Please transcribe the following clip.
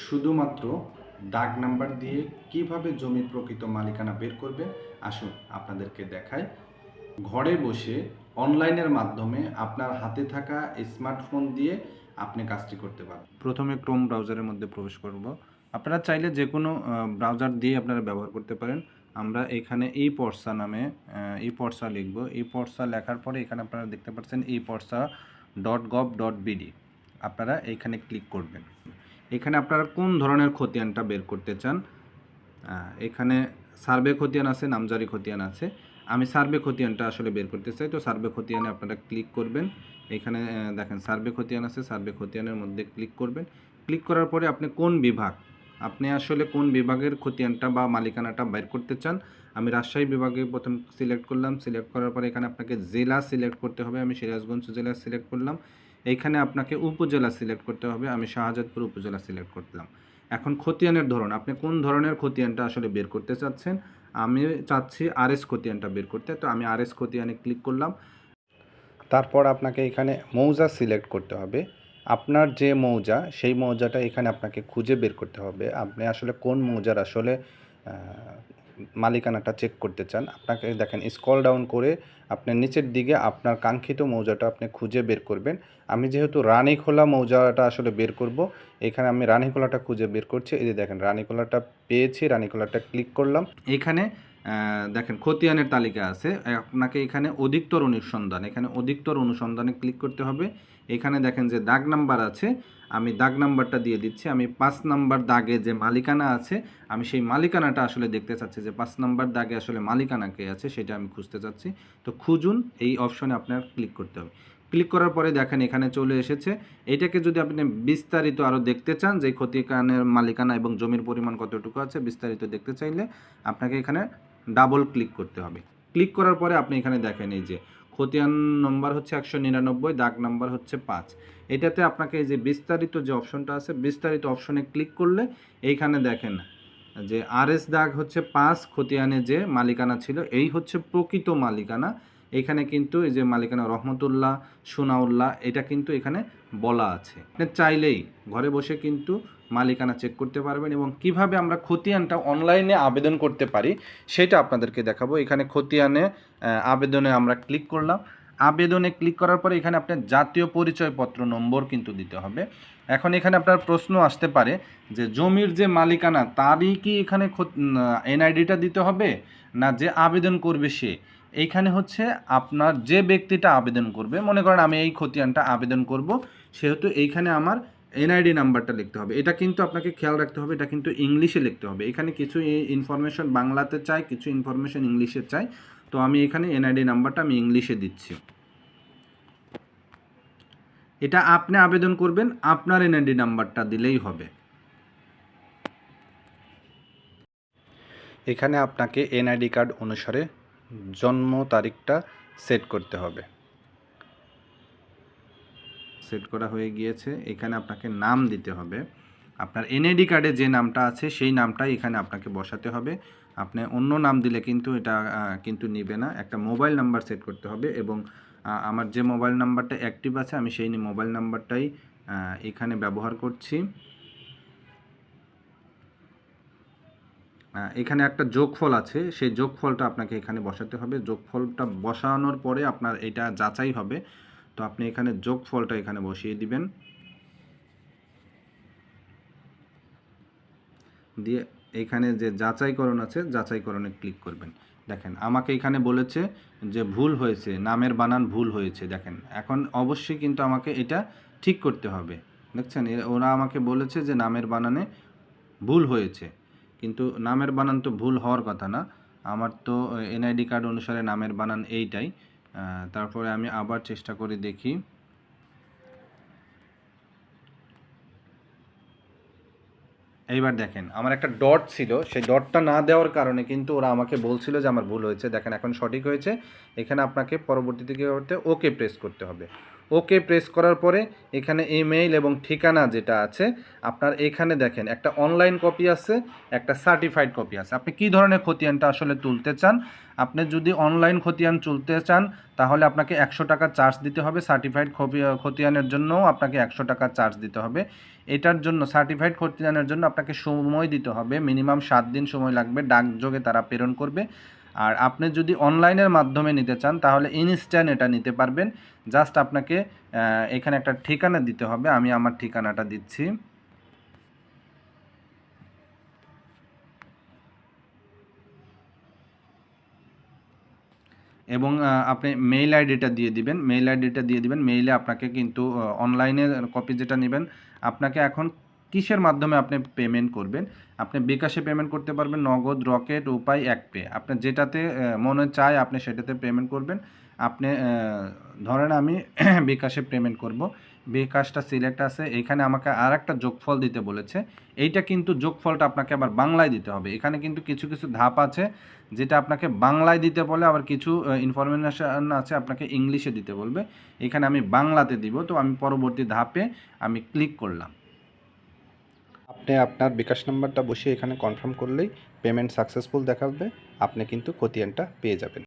শুধুমাত্র দাগ নাম্বার দিয়ে কীভাবে জমির প্রকৃত মালিকানা বের করবে আসুন আপনাদেরকে দেখাই। ঘরে বসে অনলাইনের মাধ্যমে আপনার হাতে থাকা স্মার্টফোন দিয়ে আপনি কাজটি করতে পারবেন। প্রথমে ক্রোম ব্রাউজারের মধ্যে প্রবেশ করব। আপনারা চাইলে যে কোনো ব্রাউজার দিয়ে আপনারা ব্যবহার করতে পারেন। আমরা এখানে এই পর্সা নামে এই পর্সা লিখব। এই পর্সা লেখার পরে এখানে আপনারা দেখতে পাচ্ছেন এই Porsa dot gov dot BD. আপনারা এইখানে ক্লিক করবেন। এখানে আপনারা কোন ধরনের খতিয়ানটা বের করতে চান? এখানে সার্ভে খতিয়ান আছে, নামজারি খতিয়ান আছে। আমি সার্ভে খতিয়ানটা আসলে বের করতে চাই, তো সার্ভে খতিয়ানে আপনারা ক্লিক করবেন। এখানে দেখেন সার্ভে খতিয়ান আছে, সার্ভে খতিয়ানের মধ্যে ক্লিক করবেন। ক্লিক করার পরে আপনি কোন বিভাগ? আপনি আসলে কোন বিভাগের খতিয়ানটা বা মালিকানাটা বের করতে চান? আমি রাজশাহী বিভাগে প্রথম সিলেক্ট করলাম, সিলেক্ট করার পরে এখানে আপনাকে জেলা সিলেক্ট করতে হবে। আমি সিরাজগঞ্জ জেলা সিলেক্ট করলাম। এইখানে আপনাকে উপজেলা সিলেক্ট করতে হবে। আমি শাহজাদপুর উপজেলা সিলেক্ট করলাম। এখন খতিয়ানের ধরন, আপনি কোন ধরনের খতিয়ানটা আসলে বের করতে চাচ্ছেন? আমি চাচ্ছি আরএস খতিয়ানটা বের করতে। তো আমি আরএস খতিয়ানে ক্লিক করলাম। তারপর আপনাকে এখানে মৌজা সিলেক্ট করতে হবে। আপনার যে মৌজা, সেই মৌজাটা এখানে আপনাকে খুঁজে বের করতে হবে। আপনি আসলে কোন মৌজার আসলে মালিকানাটা চেক করতে চান, আপনাকে দেখেন স্কল ডাউন করে আপনার নিচের দিকে আপনার কাঙ্ক্ষিত মৌজাটা আপনি খুঁজে বের করবেন। আমি যেহেতু রানীখোলা মৌজাটা আসলে বের করব, এখানে আমি রানীখোলাটা খুঁজে বের করছি। এই যে দেখেন, রানীখোলাটা পেয়েছি, রানীখোলাটা ক্লিক করলাম। এখানে দেখেন খতিয়ানের তালিকা আছে। আপনাকে এখানে অধিকতর অনুসন্ধান, এখানে অধিকতর অনুসন্ধানে ক্লিক করতে হবে। এখানে দেখেন যে দাগ নাম্বার আছে, আমি দাগ নাম্বারটা দিয়ে দিচ্ছি, আমি পাঁচ নাম্বার দাগে যে মালিকানা আছে, আমি সেই মালিকানাটা আসলে দেখতে চাচ্ছি যে পাঁচ নাম্বার দাগে আসলে মালিকানা কে আছে সেটা আমি খুঁজতে চাচ্ছি। তো খুঁজুন, এই অপশনে আপনার ক্লিক করতে হবে। ক্লিক করার পরে দেখেন এখানে চলে এসেছে। এটাকে যদি আপনি বিস্তারিত আরও দেখতে চান যে ক্ষতিকানের মালিকানা এবং জমির পরিমাণ কতটুকু আছে, বিস্তারিত দেখতে চাইলে আপনাকে এখানে ডাবল ক্লিক করতে হবে। ক্লিক করার পরে আপনি এখানে দেখেন এই যে খতিয়ান নম্বর হচ্ছে একশো নিরানব্বই, দাগ নাম্বার হচ্ছে পাঁচ। এটাতে আপনাকে এই যে বিস্তারিত যে অপশনটা আছে, বিস্তারিত অপশনে ক্লিক করলে এইখানে দেখেন যে আরএস দাগ হচ্ছে পাঁচ, খতিয়ানে যে মালিকানা ছিল, এই হচ্ছে প্রকৃত মালিকানা। এখানে কিন্তু এই যে মালিকানা রহমতুল্লাহ, সোনাউল্লাহ, এটা কিন্তু এখানে বলা আছে। চাইলেই ঘরে বসে কিন্তু মালিকানা চেক করতে পারবেন এবং কীভাবে আমরা খতিয়ানটা অনলাইনে আবেদন করতে পারি, সেটা আপনাদেরকে দেখাবো। এখানে খতিয়ানে আবেদনে আমরা ক্লিক করলাম। আবেদনে ক্লিক করার পরে এখানে আপনার জাতীয় পরিচয়পত্র নম্বর কিন্তু দিতে হবে। এখন এখানে আপনার প্রশ্ন আসতে পারে যে জমির যে মালিকানা তারই কি এখানে এনআইডিটা দিতে হবে না যে আবেদন করবে সে? এইখানে হচ্ছে আপনার যে ব্যক্তিটা আবেদন করবে, মনে করেন আমি এই খতিয়ানটা আবেদন করব, সেহেতু এইখানে আমার এনআইডি নাম্বারটা লিখতে হবে। এটা কিন্তু আপনাকে খেয়াল রাখতে হবে, এটা কিন্তু ইংলিশে লিখতে হবে। এখানে কিছু ইনফরমেশন বাংলাতে চাই, কিছু ইনফরমেশন ইংলিশে চাই। তো আমি এখানে এনআইডি নাম্বারটা আমি ইংলিশে দিচ্ছি। এটা আপনি আবেদন করবেন, আপনার এনআইডি নাম্বারটা দিলেই হবে। এখানে আপনাকে এনআইডি কার্ড অনুসারে জন্ম তারিখটা সেট করতে হবে। সেট করা হয়ে গিয়েছে। এখানে আপনাকে নাম দিতে হবে। আপনার এনআইডি কার্ডে যে নামটা আছে, সেই নামটাই এখানে আপনাকে বসাতে হবে। আপনি অন্য নাম দিলে কিন্তু এটা কিন্তু নিবে না। একটা মোবাইল নাম্বার সেট করতে হবে এবং আমার যে মোবাইল নাম্বারটা অ্যাক্টিভ আছে, আমি সেই মোবাইল নাম্বারটাই এখানে ব্যবহার করছি। এখানে একটা যোগফল আছে। সেই যোগফলটা আপনাকে এখানে বসাতে হবে। যোগফলটা বসানোর পরে আপনার এটা যাচাই হবে। তো আপনি এখানে যোগফলটা এখানে বসিয়ে দিবেন। দিয়ে এখানে যে যাচাইকরণ আছে, যাচাইকরণে ক্লিক করবেন। দেখেন, আমাকে এখানে বলেছে যে ভুল হয়েছে, নামের বানান ভুল হয়েছে, দেখেন। এখন অবশ্যই কিন্তু আমাকে এটা ঠিক করতে হবে। দেখছেন? ওরা আমাকে বলেছে যে নামের বানানে ভুল হয়েছে। কিন্তু নামের বানান তো ভুল হওয়ার কথা না। আমার তো এনআইডি কার্ড অনুসারে নামের বানান এইটাই। তারপরে আমি আবার চেষ্টা করে দেখি। এইবার দেখেন, আমার একটা ডট ছিল, সেই ডটটা না দেওয়ার কারণে কিন্তু ওরা আমাকে বলছিল যে আমার ভুল হয়েছে। দেখেন, এখন সঠিক হয়েছে। এখানে আপনাকে পরবর্তীতে কী করতে ওকে প্রেস করতে হবে। ওকে প্রেস করার পরে এখানে ইমেইল এবং ঠিকানা যেটা আছে, আপনার এখানে দেখেন একটা অনলাইন কপি আছে, একটা সার্টিফাইড কপি আছে। আপনি কী ধরনের খতিয়ানটা আসলে তুলতে চান? আপনি যদি অনলাইন খতিয়ান তুলতে চান, তাহলে আপনাকে একশো টাকা চার্জ দিতে হবে। সার্টিফাইড খতিয়ানের জন্যও আপনাকে একশো টাকা চার্জ দিতে হবে। এটার জন্য সার্টিফাইড খতিয়ানের জন্য আপনাকে সময় দিতে হবে। মিনিমাম সাত দিন সময় লাগবে। ডাকযোগে তারা প্রেরণ করবে। আর আপনি যদি অনলাইনের মাধ্যমে নিতে চান, তাহলে ইনস্ট্যান্ট এটা নিতে পারবেন। জাস্ট আপনাকে এখানে একটা ঠিকানা দিতে হবে। আমি আমার ঠিকানাটা দিচ্ছি। এবং আপনি মেইল আইডিটা দিয়ে দিবেন। মেইল আইডিটা দিয়ে দিবেন। মেইলে আপনাকে কিন্তু অনলাইনে কপি যেটা নেবেন, আপনাকে এখন কিসের মাধ্যমে আপনি পেমেন্ট করবেন? আপনি বিকাশে পেমেন্ট করতে পারবেন, নগদ, রকেট উপায় এক পে আপনি যেটাতে মনে চায় আপনি সেটাতে পেমেন্ট করবেন। আপনি ধরেন আমি বিকাশে পেমেন্ট করব। বিকাশটা সিলেক্ট আছে। এখানে আমাকে আর একটা যোগফল দিতে বলেছে। এইটা কিন্তু যোগফলটা আপনাকে আবার বাংলায় দিতে হবে। এখানে কিন্তু কিছু কিছু ধাপ আছে যেটা আপনাকে বাংলায় দিতে বলে, আবার কিছু ইনফরমেশন আছে আপনাকে ইংলিশে দিতে বলবে। এখানে আমি বাংলাতে দিব। তো আমি পরবর্তী ধাপে আমি ক্লিক করলাম। আপনি আপনার বিকাশ নাম্বারটা বসিয়ে এখানে কনফার্ম করলেই পেমেন্ট সাকসেসফুল দেখাবে, আপনি কিন্তু খতিয়ানটা পেয়ে যাবেন।